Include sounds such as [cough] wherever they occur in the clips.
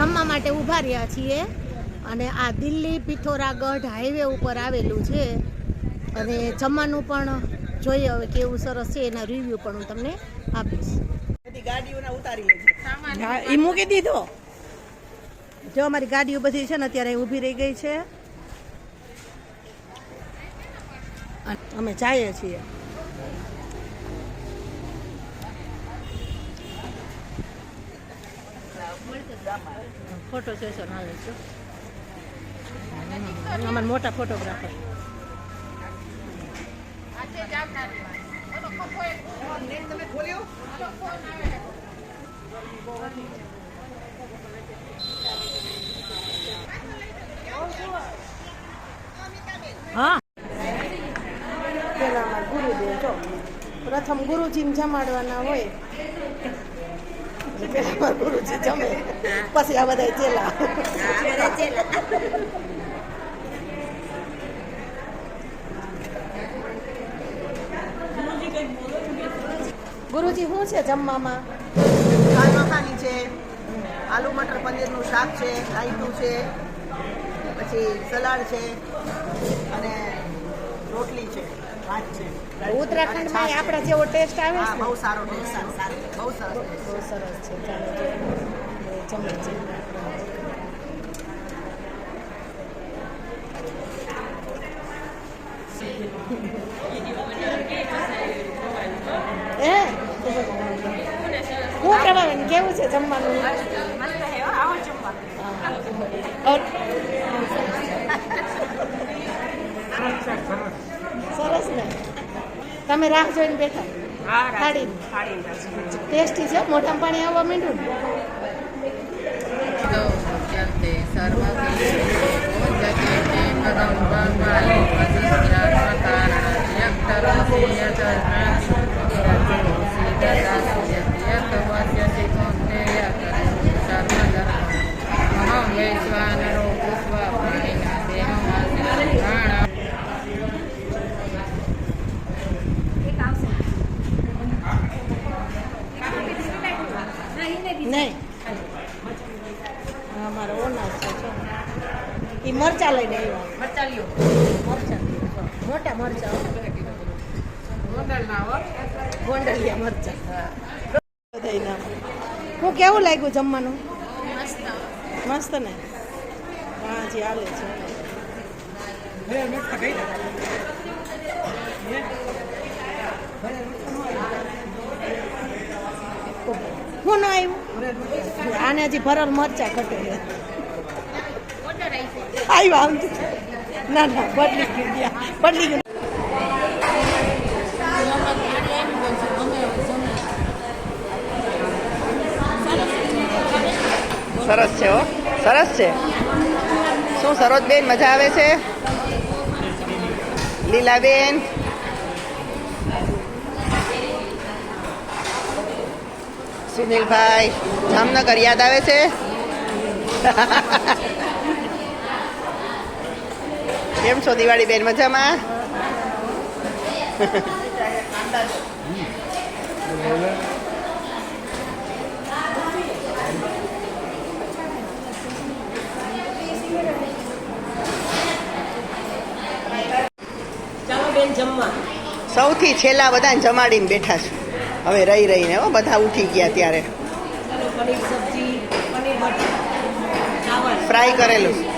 જમવા માટે ઊભા રહ્યા છીએ અને આ દિલ્હી પિથોરાગઢ હાઈવે ઉપર આવેલું છે. અને જમવાનું પણ જોઈએ હવે કેવું સરસ છે એના રિવ્યૂ પણ હું તમને આપીશ. બધી ગાડીઓના ઉતારી લેજો એ મૂકી દીધો. જો અમારી ગાડીઓ બધી છે ને અત્યારે ઊભી રહી ગઈ છે. અમે જઈએ છીએ. ફોટો સેશન હાલે છે અમારા મોટા ફોટોગ્રાફર હા. પેલા ગુરુદેવ, જો. પ્રથમ ગુરુજીને જમાડવાના હોય. પેલા અમારા ગુરુજી જમે પછી આ બધા ચેલા ગુરુજી શું છે જમવામાં? દાળ મખાની છે, આલુ મટર પનીરનું શાક છે, રાયતું છે, પછી સલાડ છે, અને રોટલી છે. ઉત્તરાખંડમાં આપણા જેવો ટેસ્ટ આવે છે. બહુ સારો ટેસ્ટ બહુ સરસ બહુ સરસ છે ચાલો. જમે છે. હે? પ્રભાવન કેવું છે જમવાનું ઓર- સરસ ને તમે રાહ જોઈને બેઠા. થાળી ટેસ્ટી છે મોઢામાં પાણી આવવા માંડ્યું તો સર્વ એ મરચા લઈને આવ્યા. મરચા. લ્યો મરચા મોટા મરચા ગોંડલિયા મરચા. બધાય હું કેવું લાગ્યું જમવાનું? મસ્ત. ને? હા જી હાલે છે. હું ન આવ્યું આને હજી ભરલ મરચા ઘટે આવ્યા આમ ના ના, બદલી ગયા બદલી ગયું. સરસ છે હો, સરસ છે. શું, સરોજબેન, મજા આવે છે? લીલાબેન? સુનિલભાઈ, જામનગર યાદ આવે છે? [laughs] કેમ છો દિવાળી બેન મજામાં? સૌથી છેલ્લા બધાને જમાડીને બેઠા છે. હવે રહી રહીને હો બધા ઉઠી ગયા ત્યારે. ફ્રાય કરેલું.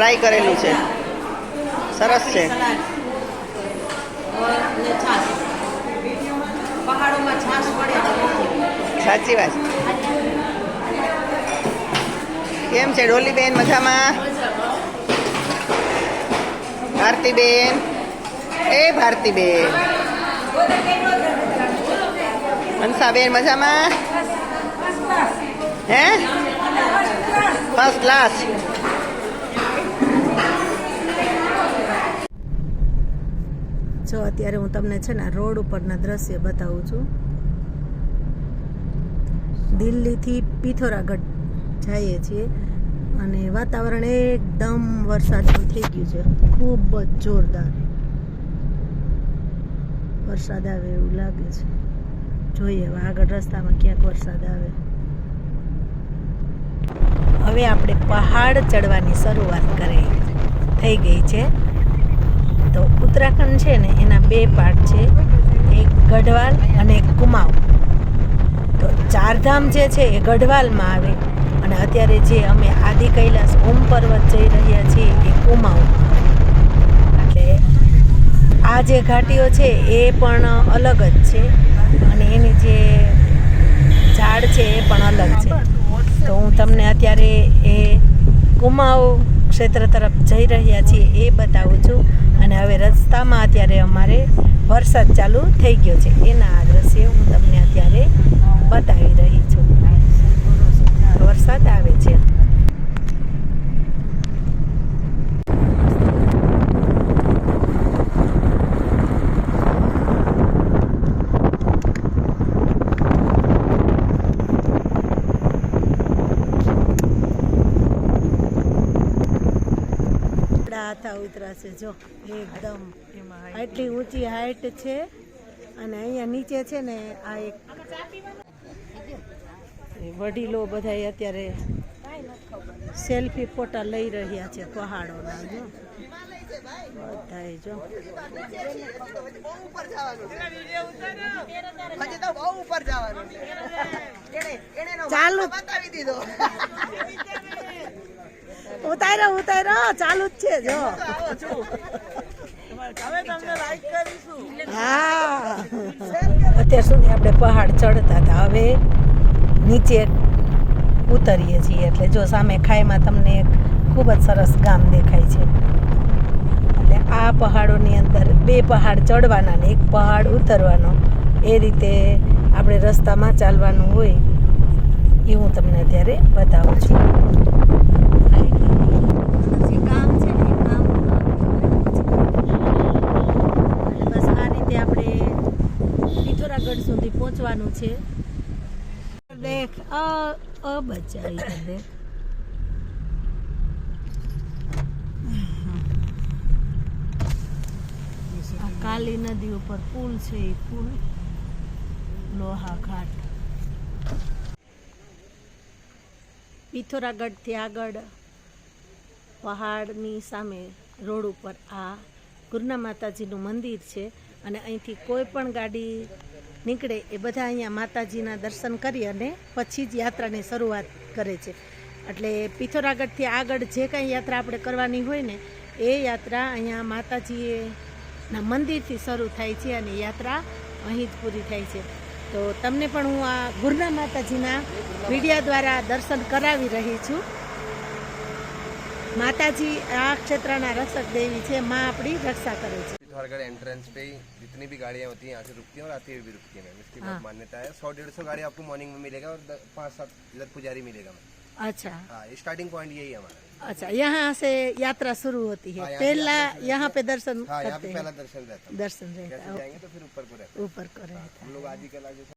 ફ્રાય કરેલું છે. સરસ છે. સાચી વાત. કેમ છે ડોલીબેન મજામાં? ભારતીબેન. એ ભારતીબેન. હંસાબેન મજામાં? હે? ફર્સ્ટ ક્લાસ જો અત્યારે હું તમને છે ને રોડ ઉપરના દ્રશ્ય બતાવું છું. દિલ્હીથી પિથોરાગઢ જઈએ છીએ અને વાતાવરણ એકદમ વરસાદ થઈ ગયું છે. ખૂબ જ જોરદાર વરસાદ આવે એવું લાગે છે. જોઈએ હવે આગળ રસ્તામાં ક્યાંક વરસાદ આવે. હવે આપણે પહાડ ચડવાની શરૂઆત કરી. થઈ ગઈ છે. તો ઉત્તરાખંડ છે ને, એના બે પાર્ટ છે. એક ગઢવાલ અને એક કુમાઉ તો ચારધામ જે છે એ ગઢવાલમાં આવે અને અત્યારે જે અમે આદિ કૈલાસ ઓમ પર્વત જઈ રહ્યા છીએ એ કુમાઉ એટલે આ જે ઘાટીઓ છે એ પણ અલગ જ છે અને એની જે ઝાડ છે એ પણ અલગ છે. તો હું તમને અત્યારે એ કુમાઉ ક્ષેત્ર તરફ જઈ રહ્યા છીએ એ બતાવું છું. અને હવે રસ્તામાં અત્યારે અમારે વરસાદ ચાલુ થઈ ગયો છે. એના આ દ્રશ્ય હું તમને અત્યારે બતાવી રહી છું. વરસાદ આવે છે. આપણા છે જો. એકદમ. આટલી ઊંચી હાઈટ છે અને અહીંયા નીચે છે ને આ એક વડીલો બધા અત્યારે સેલ્ફી ફોટા લઈ રહ્યા છે પહાડોના જો. બધાય જો. બહુ ઉપર જવાનું છે હજી તો બહુ ઉપર જવાનું છે. એને એને એનો ચાલુ. બતાવી દીધો. [laughs] ઉતારો ઉતારો, ચાલુ જ છે, જો. હા. અત્યાર સુધી આપણે પહાડ ચડતા હતા. હવે નીચે ઉતરીએ છીએ. એટલે જો સામે ખાઈમાં તમને એક ખૂબ જ સરસ ગામ દેખાય છે. એટલે આ પહાડોની અંદર બે પહાડ ચડવાના ને એક પહાડ ઉતરવાનો. એ રીતે આપણે રસ્તામાં ચાલવાનું હોય એ હું તમને અત્યારે બતાવું છું. પિથોરાગઢ સુધી પહોંચવાનું છે દેખ અ અ દેખ કાલી નદી ઉપર પુલ છે એ પુલ, લોહા ઘાટ. પિથોરાગઢથી આગળ પહાડની સામે રોડ ઉપર આ ગુરના માતાજીનું મંદિર છે અને અહીંથી કોઈ પણ ગાડી નીકળે એ બધા અહીંયા માતાજીના દર્શન કરી અને પછી જ યાત્રાની શરૂઆત કરે છે. એટલે પિથોરાગઢથી આગળ જે કાંઈ યાત્રા આપણે કરવાની હોય ને, એ યાત્રા અહીંયા માતાજીએ ના મંદિરથી શરૂ થાય છે અને યાત્રા અહીં જ પૂરી થાય છે. તો તમને પણ હું આ ગુરના માતાજીના વિડીયા દ્વારા દર્શન કરાવી રહી છું. માતાજી આ ક્ષેત્રના રક્ષક દેવી છે માં આપણી રક્ષા કરે છે पिथौरागढ़ एंट्रेंस पे ही जितनी भी गाड़ियाँ होती हैं यहाँ से रुकती हैं और आती हुई भी रुकती हैं मैम इसकी हाँ। बहुत मान्यता है सौ डेढ़ सौ गाड़ी आपको मॉर्निंग में मिलेगा और द- पाँच सात इधर पुजारी मिलेगा मैम अच्छा हाँ ये स्टार्टिंग पॉइंट यही है हमारा अच्छा यहाँ से यात्रा शुरू होती है हाँ, यहाँ से पहला यात्रा शुरू यहाँ पे दर्शन हाँ यहाँ करते पे हैं पहला दर्शन रहता है दर्शन रहता कैसे है जाएंगे तो फिर ऊपर को रहता ऊपर को रहता है हम लोग आदि कला जैसे